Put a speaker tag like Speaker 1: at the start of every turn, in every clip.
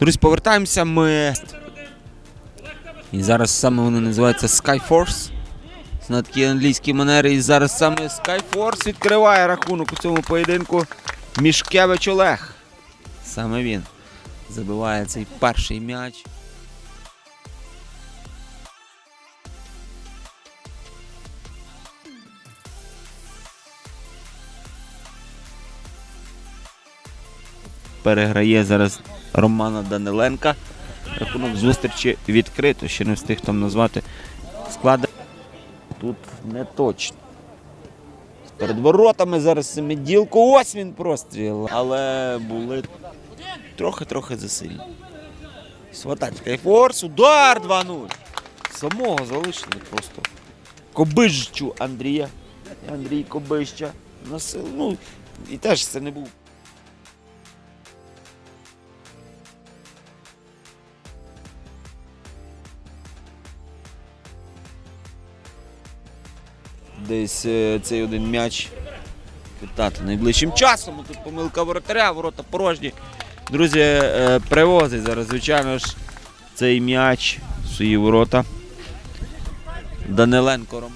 Speaker 1: Друзі, повертаємося ми. І зараз саме вони називаються Skyforce. На такі англійські манери. І зараз саме Skyforce відкриває рахунок у цьому поєдинку. Мішкевич Олег. Саме він забиває цей перший м'яч. Переграє зараз Романа Даниленка. Рахунок зустрічі відкрито. Ще не встиг там назвати склади. Тут не точно. Перед воротами зараз семиділку. Ось він простріл. Але були трохи-трохи засильні. Сватацька і форс. Удар 2-0. Самого залишили просто. Кобищу Андрія. Андрій Кобища. Насил. Ну, і теж це не був. Десь е, цей один м'яч питати найближчим часом. Тут помилка воротаря, ворота порожні. Друзі, е, привозить зараз, звичайно ж, цей м'яч в свої ворота. Даниленко Рома.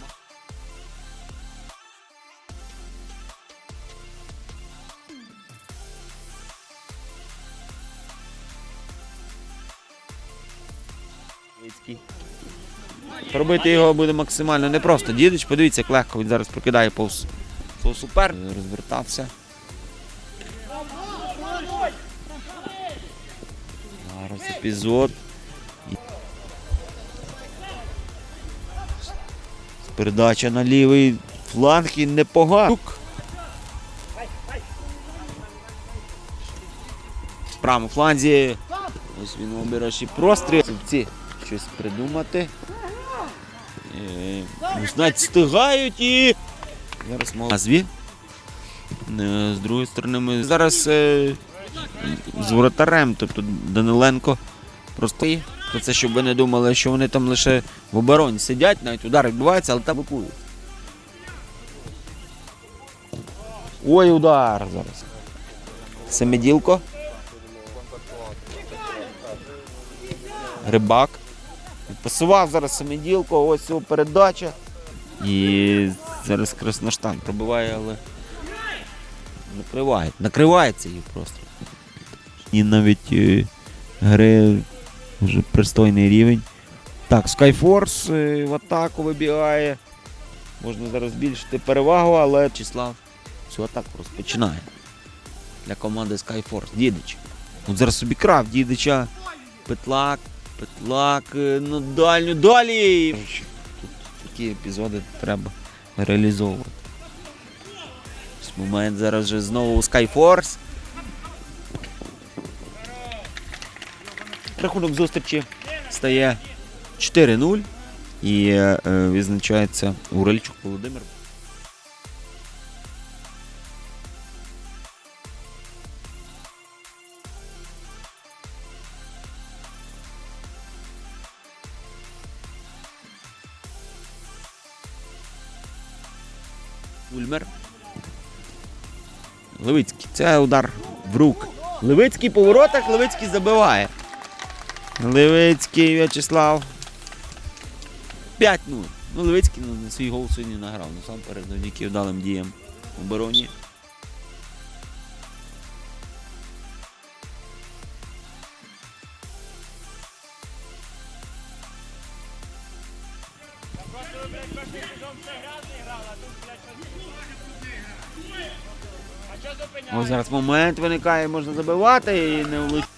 Speaker 1: Вицький. Пробити його буде максимально непросто. Дідич, подивіться, як легко він зараз прокидає повз, повз супер. Розвертався. Зараз епізод. Передача на лівий фланг і непогано. В фланзі. Ось він обирає простріл. Щось придумати. Е, Знать встигають і. Зараз назві. Е, З другої сторони, ми зараз е, з воротарем, тобто Даниленко просто про це, щоб ви не думали, що вони там лише в обороні сидять, навіть удар відбувається, але там блокують. Ой, удар зараз. Семиділко. Рибак. Пасував зараз саміділко, ось його передача. І зараз Красноштан пробиває, але накриває. Накривається її просто. І навіть е, гри вже пристойний рівень. Так, Skyforce е, в атаку вибігає. Можна зараз збільшити перевагу, але Числав цю атаку розпочинає. Для команди Skyforce. Дідич. От зараз собі крав Дідича. Петлак. Петлак е, на дальню далі. Тут такі епізоди треба реалізовувати. Ось Момент зараз вже знову у Skyforce. Рахунок зустрічі стає 4-0 і е, е, відзначається Уральчук Володимир. Ульмер. Левицький. Це удар в рук. Левицький по воротах, Левицький забиває. Левицький В'ячеслав. 5-0. Ну, Левицький ну, на свій гол сьогодні награв. Насамперед, завдяки вдалим діям в обороні. Ось зараз момент виникає, можна забивати і не влучити.